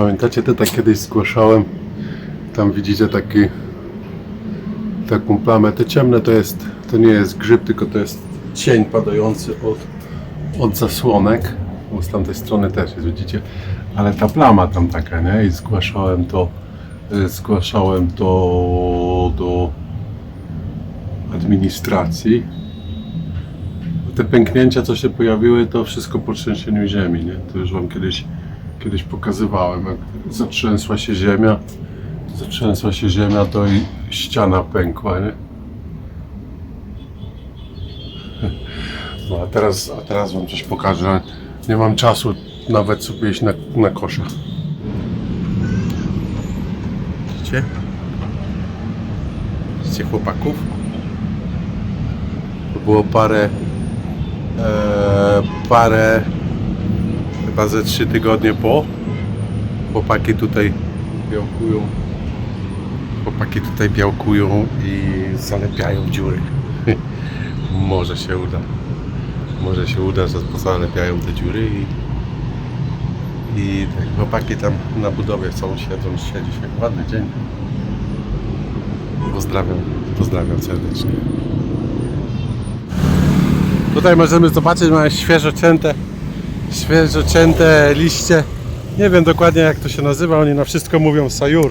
Pamiętacie, to tak kiedyś zgłaszałem. Tam widzicie taki taką plamę. Te ciemne to jest, to nie jest grzyb, tylko to jest cień padający od, od zasłonek. Bo z tamtej strony też jest, widzicie. Ale ta plama tam taka, nie? I zgłaszałem to, y, zgłaszałem to do administracji. Te pęknięcia, co się pojawiły, to wszystko po trzęsieniu ziemi, nie? To już Wam kiedyś, kiedyś pokazywałem, jak zatrzęsła się ziemia, zatrzęsła się ziemia, to i ściana pękła, nie? No a teraz, a teraz Wam coś pokażę, nie mam czasu nawet sobie iść na, na kosza. Widzicie? Widzicie chłopaków? To było parę e, parę chyba ze trzy tygodnie po. Chłopaki tutaj białkują. Chłopaki tutaj białkują i zalepiają dziury. Może się uda. Może się uda, że zalepiają te dziury i i te chłopaki tam na budowie są, siedzą, siedzi się. Ładny dzień. Pozdrawiam, pozdrawiam serdecznie. Tutaj możemy zobaczyć, mamy świeżo cięte, świeżo cięte liście. Nie wiem dokładnie jak to się nazywa, oni na wszystko mówią sajur.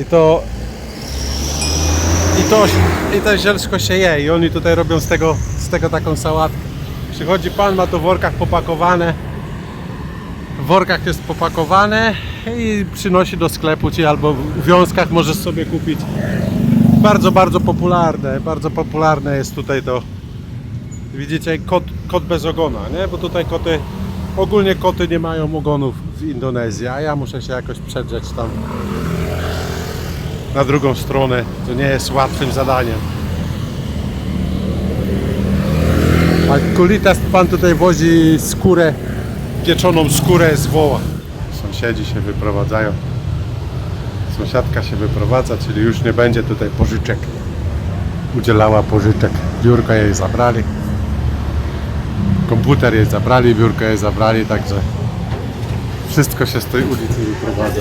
I to i to, i to zielsko się je i oni tutaj robią z tego, z tego taką sałatkę. Przychodzi pan, ma to w workach popakowane. W workach jest popakowane i przynosi do sklepu, ci albo w wiązkach możesz sobie kupić. Bardzo, bardzo popularne, bardzo popularne jest tutaj to Widzicie, kot, kot bez ogona, nie? Bo tutaj koty, ogólnie koty nie mają ogonów w Indonezji, a ja muszę się jakoś przedrzeć tam na drugą stronę. To nie jest łatwym zadaniem. A kulitas pan tutaj wozi skórę, pieczoną skórę z woła. Sąsiedzi się wyprowadzają. Sąsiadka się wyprowadza, czyli już nie będzie tutaj pożyczek. Udzielała pożyczek. Biurko jej zabrali komputer jej zabrali, biurko jej zabrali, także wszystko się z tej ulicy wyprowadza.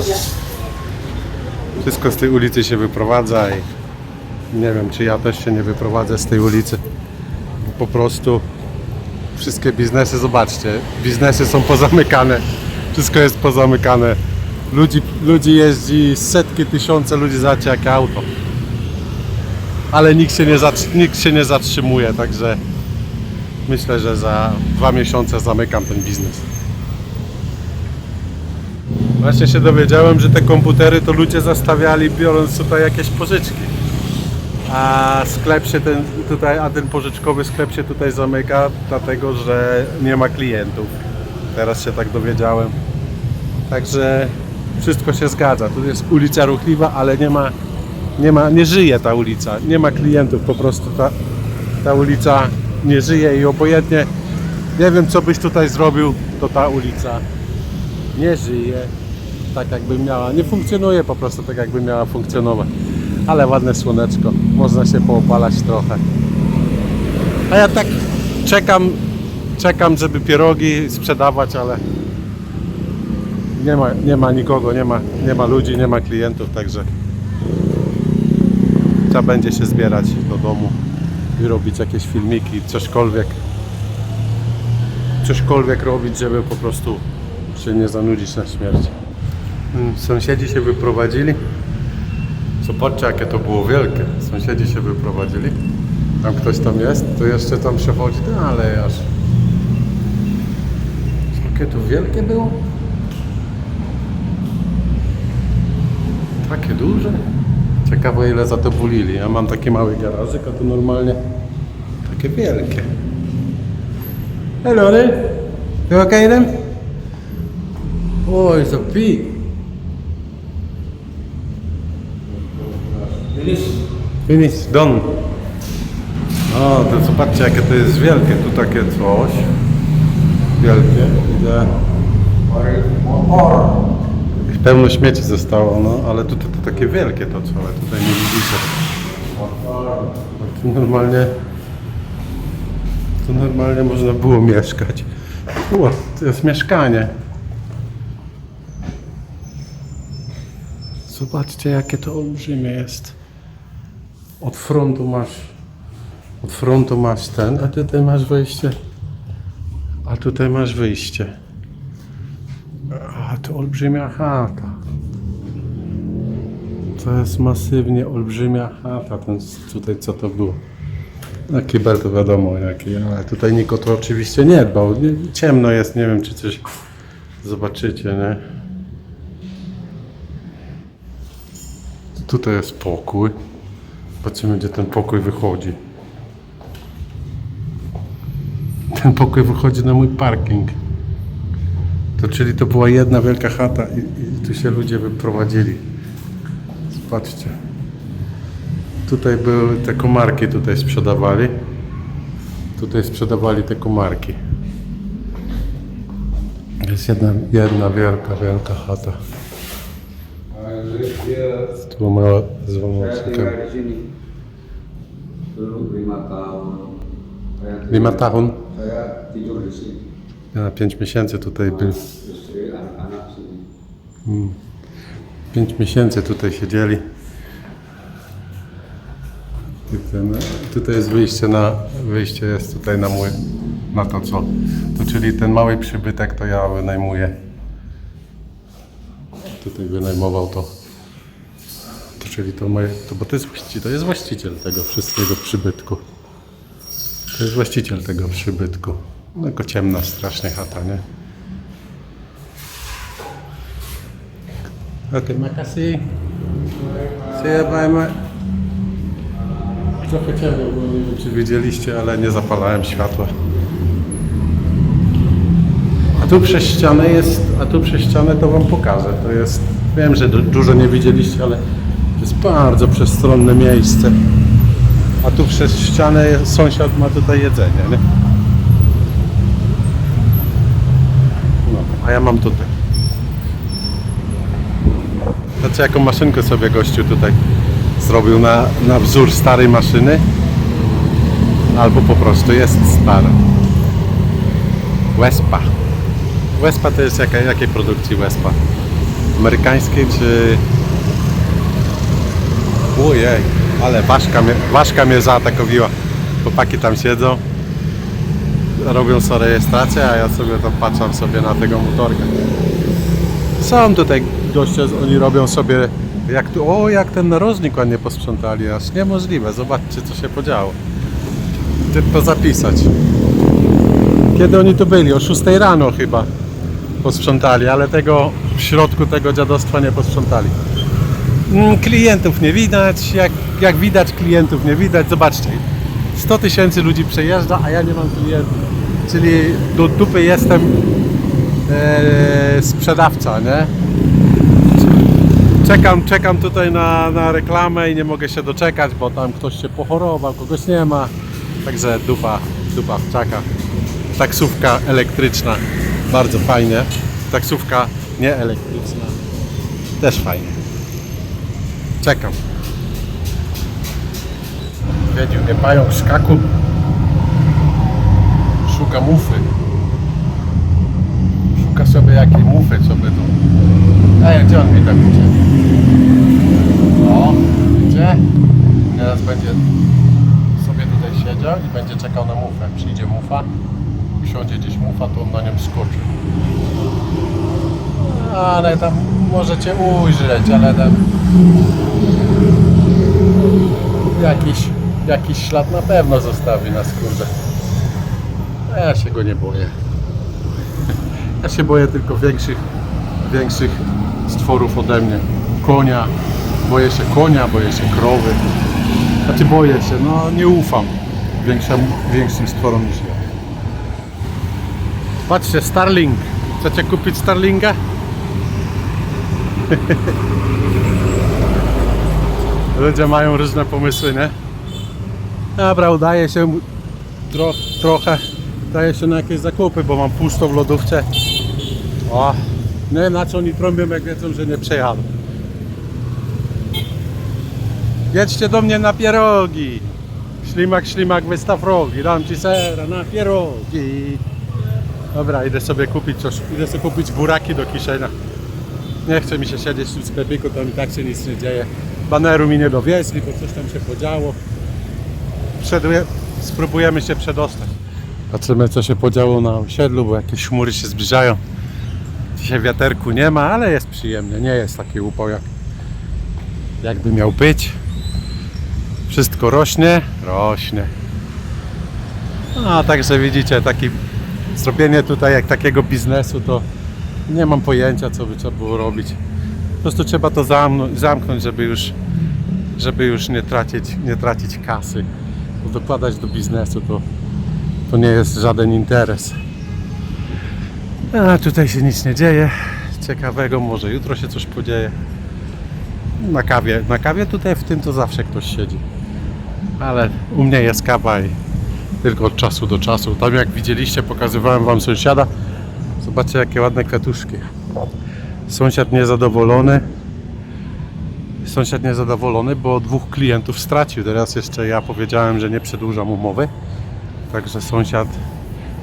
Wszystko z tej ulicy się wyprowadza i nie wiem, czy ja też się nie wyprowadzę z tej ulicy. Po prostu wszystkie biznesy, zobaczcie, biznesy są pozamykane, wszystko jest pozamykane. Ludzi, ludzi jeździ, setki, tysiące ludzi zacie jak auto. Ale nikt się nie, nikt się nie zatrzymuje, także Myślę, że za dwa miesiące zamykam ten biznes. Właśnie się dowiedziałem, że te komputery to ludzie zastawiali biorąc tutaj jakieś pożyczki. A sklep się ten tutaj, a ten pożyczkowy sklep się tutaj zamyka, dlatego że nie ma klientów. Teraz się tak dowiedziałem. Także wszystko się zgadza. Tu jest ulica ruchliwa, ale nie ma, nie ma, nie żyje ta ulica. Nie ma klientów, po prostu ta, ta ulica nie żyje i obojętnie nie wiem co byś tutaj zrobił, to ta ulica nie żyje tak jakby miała, nie funkcjonuje po prostu tak jakby miała funkcjonować. Ale ładne słoneczko, można się poopalać trochę. A ja tak czekam, czekam, żeby pierogi sprzedawać, ale nie ma, nie ma nikogo, nie ma, nie ma ludzi, nie ma klientów, także trzeba będzie się zbierać do domu i robić jakieś filmiki, cośkolwiek cośkolwiek robić, żeby po prostu się nie zanudzić na śmierć. Mm, Sąsiedzi się wyprowadzili. Zobaczcie jakie to było wielkie. Sąsiedzi się wyprowadzili. Tam ktoś tam jest, to jeszcze tam przechodzi, no ale aż. Jakie to wielkie było? Takie duże? Ciekawe ile za to bulili. Ja mam taki mały garażyk, a tu normalnie takie wielkie. Hello. You okay then? Oh, it's a pig. Finish, done. O, to zobaczcie jakie to jest wielkie. Tu takie coś. Wielkie. Idę. Pełno śmieci zostało, no, ale tutaj to takie wielkie to całe, tutaj nie widzicie. Tu normalnie, tu normalnie można było mieszkać. O, to jest mieszkanie. Zobaczcie, jakie to olbrzymie jest. Od frontu masz. Od frontu masz ten, a tutaj masz wejście. A tutaj masz wyjście. A to olbrzymia chata. To jest masywnie olbrzymia chata. Ten tutaj co to było? Na kibel to wiadomo jaki, ale tutaj nikt o to oczywiście nie dbał. Ciemno jest, nie wiem czy coś zobaczycie, nie? Tutaj jest pokój. Zobaczymy gdzie ten pokój wychodzi. Ten pokój wychodzi na mój parking. To czyli to była jedna wielka chata i, i tu się ludzie wyprowadzili. Zobaczcie. Tutaj były te komarki, tutaj sprzedawali. Tutaj sprzedawali te komarki. Jest jedna, jedna wielka, wielka chata. Tu mała złamała Saya się Ja na 5 miesięcy tutaj sini. 5 miesięcy tutaj siedzieli. Tutaj jest wyjście na wyjście jest tutaj na mój na to co. To czyli ten mały przybytek to ja wynajmuję. Tutaj wynajmował to. To czyli to moje, to bo to jest właściciel, to jest właściciel tego wszystkiego przybytku. To jest właściciel tego przybytku. Tylko ciemna strasznie chata, nie? Oke, makasih. Saya Pak Trochę ciemno, bo nie wiem czy widzieliście, ale nie zapalałem światła. A tu przez ścianę jest, a tu przez ścianę to wam pokażę. To jest, wiem, że du- dużo nie widzieliście, ale to jest bardzo przestronne miejsce. A tu przez ścianę sąsiad ma tutaj jedzenie, nie? A ja mam tutaj. Znaczy jaką maszynkę sobie gościu tutaj zrobił na, na wzór starej maszyny albo po prostu jest stara. Wespa. Wespa to jest jaka, jakiej produkcji Wespa? Amerykańskiej czy... Ojej, ale ważka mnie, ważka mnie zaatakowiła. Chłopaki tam siedzą, robią sobie rejestrację, a ja sobie tam patrzę sobie na tego motorka. Są tutaj goście, oni robią sobie jak tu, o jak ten narożnik ładnie posprzątali, aż niemożliwe, zobaczcie co się podziało. Ty to zapisać. Kiedy oni tu byli? O 6 rano chyba posprzątali, ale tego w środku tego dziadostwa nie posprzątali. Mm, Klientów nie widać, jak, jak widać klientów nie widać, zobaczcie. 100 tysięcy ludzi przejeżdża, a ja nie mam klientów. Czyli do dupy jestem e, sprzedawca, nie? Czekam, czekam tutaj na, na reklamę i nie mogę się doczekać, bo tam ktoś się pochorował, kogoś nie ma. Także dupa, dupa w. Taksówka elektryczna, bardzo fajnie. Taksówka nieelektryczna, też fajnie. Czekam. Wiedził mnie pająk z kaku. Szuka mufy. Szuka sobie jakiej mufy, co by tu. Ej, gdzie on mi tak idzie? O, idzie. Teraz będzie sobie tutaj siedział i będzie czekał na mufę. Przyjdzie mufa, usiądzie gdzieś mufa, to on na nią skoczy. Ale tam możecie ujrzeć, ale tam jakiś, jakiś ślad na pewno zostawi na skórze. A ja się go nie boję. Ja się boję tylko większych, większych stworów ode mnie. Konia, boję się konia, boję się krowy. Znaczy boję się, no nie ufam większym, większym stworom niż ja. Patrzcie, Starlink. Chcecie kupić Starlinga? Ludzie mają różne pomysły, nie? Dobra, udaje się tro, trochę, daje się na jakieś zakupy, bo mam pusto w lodówce. O, nie wiem na co oni trąbią, jak wiedzą, że nie przejadą. Jedźcie do mnie na pierogi. Ślimak, ślimak, wystaw rogi. Dam ci sera na pierogi. Dobra, idę sobie kupić coś. Idę sobie kupić buraki do kiszenia. Nie chce mi się siedzieć w sklepiku, tam i tak się nic nie dzieje. Baneru mi nie dowieźli, bo coś tam się podziało. Spróbujemy się przedostać. Patrzymy co się podziało na osiedlu, bo jakieś chmury się zbliżają. Dzisiaj wiaterku nie ma, ale jest przyjemnie. Nie jest taki upał jak jakby miał być. Wszystko rośnie, rośnie. No, także widzicie, taki zrobienie tutaj jak takiego biznesu to nie mam pojęcia co by trzeba było robić. Po prostu trzeba to zamknąć żeby już żeby już nie tracić, nie tracić kasy. Dokładać do biznesu to, to nie jest żaden interes. A tutaj się nic nie dzieje. Ciekawego, może jutro się coś podzieje. Na kawie, na kawie tutaj w tym to zawsze ktoś siedzi. Ale u mnie jest kawa i tylko od czasu do czasu. Tam jak widzieliście, pokazywałem wam sąsiada. Zobaczcie jakie ładne kwiatuszki. Sąsiad niezadowolony. Sąsiad niezadowolony, bo dwóch klientów stracił. Teraz jeszcze ja powiedziałem, że nie przedłużam umowy. Także sąsiad,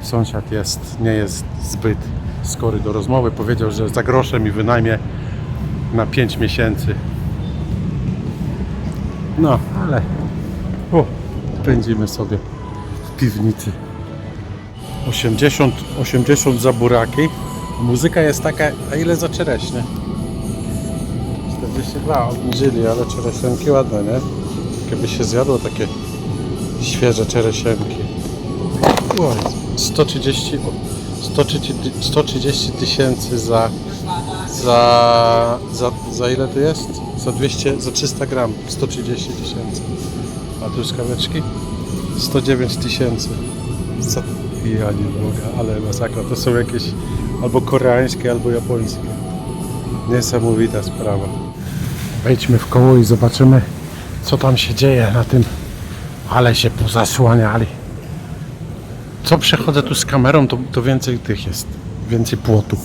sąsiad jest, nie jest zbyt skory do rozmowy. Powiedział, że za grosze mi wynajmie na 5 miesięcy. No, ale o, pędzimy sobie w piwnicy. 80, 80 za buraki. Muzyka jest taka, a ile za czereśnie? 42 obniżyli, ale czereśenki ładne, nie? Jakby się zjadło takie świeże czereśenki. Oj, 130, o, 130 130 tysięcy za, za, za, za ile to jest? Za 200, za 300 gram, 130 tysięcy. A truskaweczki? 109 tysięcy. Co? Ja nie mogę, ale masakra. To są jakieś albo koreańskie, albo japońskie. Niesamowita sprawa. Wejdźmy w koło i zobaczymy, co tam się dzieje na tym. Ale się pozasłaniali. Co przechodzę tu z kamerą, to, to więcej tych jest. Więcej płotu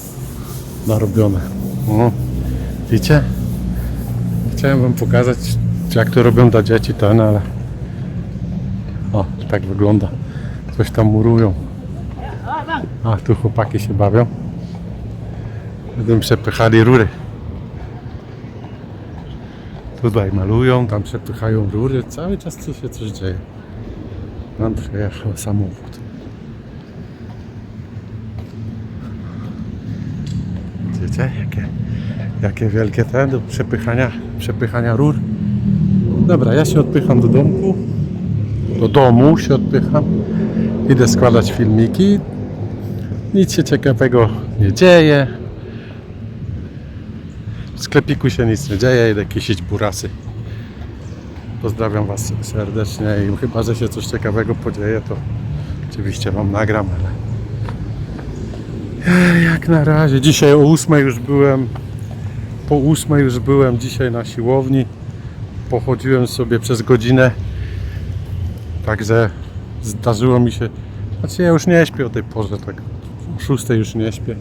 narobione. O, widzicie? Chciałem wam pokazać, jak to robią dla dzieci ten, ale... O, tak wygląda. Coś tam murują. A, tu chłopaki się bawią. Będą przepychali rury. Tutaj malują, tam przepychają rury. Cały czas tu się coś dzieje. Tam przejechał samochód. Widzicie, jakie, jakie wielkie te do przepychania, przepychania rur. Dobra, ja się odpycham do domku. Do domu się odpycham. Idę składać filmiki. Nic się ciekawego nie dzieje. W sklepiku się nic nie dzieje, idę kisić burasy. Pozdrawiam Was serdecznie i chyba, że się coś ciekawego podzieje, to oczywiście Wam nagram, ale jak na razie. Dzisiaj o 8 już byłem, po 8 już byłem dzisiaj na siłowni. Pochodziłem sobie przez godzinę, także zdarzyło mi się, znaczy ja już nie śpię o tej porze, tak o 6 już nie śpię.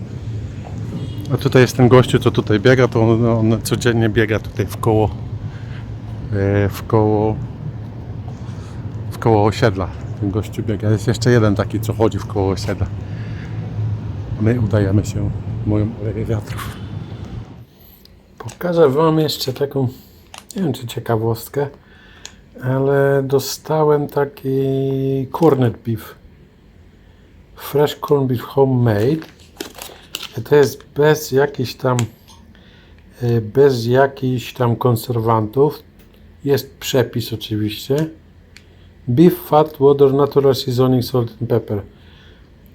A tutaj jest ten gościu, co tutaj biega, to on, on codziennie biega tutaj w koło, e, w koło, w koło osiedla. Ten gościu biega. Jest jeszcze jeden taki, co chodzi w koło osiedla. My udajemy się moją aleję wiatrów. Pokażę Wam jeszcze taką, nie wiem czy ciekawostkę, ale dostałem taki corned beef. Fresh corned beef homemade. To jest bez jakichś tam e, bez jakichś tam konserwantów. Jest przepis oczywiście. Beef, fat, water, natural seasoning, salt and pepper.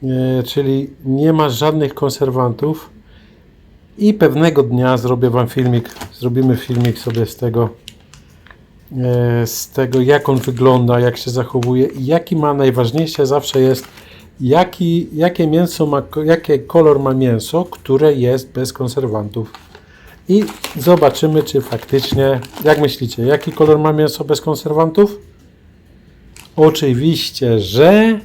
E, Czyli nie ma żadnych konserwantów. I pewnego dnia zrobię Wam filmik, zrobimy filmik sobie z tego, e, z tego jak on wygląda, jak się zachowuje i jaki ma, najważniejsze zawsze jest jaki, jakie mięso ma, jaki kolor ma mięso, które jest bez konserwantów. I zobaczymy, czy faktycznie, jak myślicie, jaki kolor ma mięso bez konserwantów? Oczywiście, że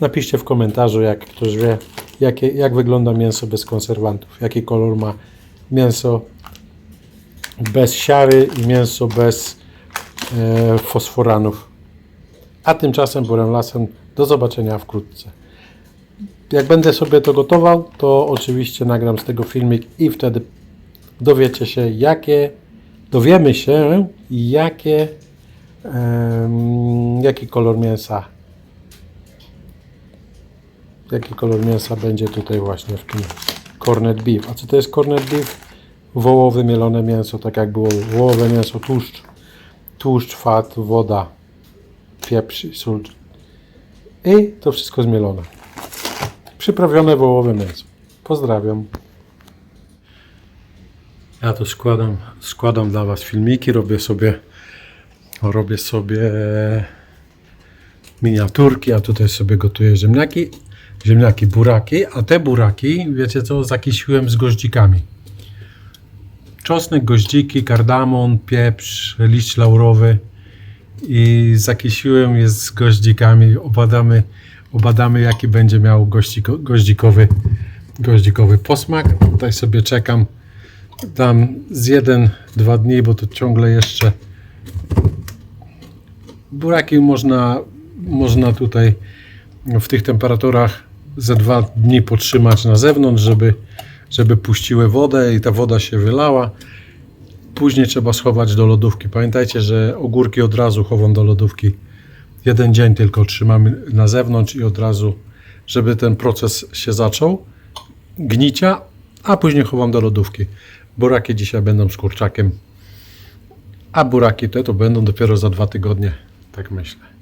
napiszcie w komentarzu, jak ktoś wie, jakie, jak wygląda mięso bez konserwantów, jaki kolor ma mięso bez siary i mięso bez e, fosforanów. A tymczasem byłem lasem. Do zobaczenia wkrótce. jak będę sobie to gotował, to oczywiście nagram z tego filmik i wtedy dowiecie się, jakie, dowiemy się, jakie, em, jaki kolor mięsa, jaki kolor mięsa będzie tutaj właśnie w tym corned beef. A co to jest corned beef? Wołowe mielone mięso, tak jak było wołowe mięso, tłuszcz, tłuszcz, fat, woda, pieprz, sól i to wszystko zmielone. Przyprawione wołowe mięso. Pozdrawiam. Ja tu składam, składam dla Was filmiki, robię sobie, robię sobie miniaturki, a tutaj sobie gotuję ziemniaki, ziemniaki, buraki, a te buraki, wiecie co, zakisiłem z goździkami. Czosnek, goździki, kardamon, pieprz, liść laurowy i zakisiłem je z goździkami. Obadamy, obadamy jaki będzie miał goździko, goździkowy, goździkowy posmak. Tutaj sobie czekam. Dam z jeden, dwa dni, bo to ciągle jeszcze buraki można, można tutaj w tych temperaturach ze dwa dni potrzymać na zewnątrz, żeby, żeby puściły wodę i ta woda się wylała. Później trzeba schować do lodówki. Pamiętajcie, że ogórki od razu chowam do lodówki. Jeden dzień tylko trzymamy na zewnątrz i od razu, żeby ten proces się zaczął, gnicia, a później chowam do lodówki. Buraki dzisiaj będą z kurczakiem, a buraki te to będą dopiero za dwa tygodnie, tak myślę.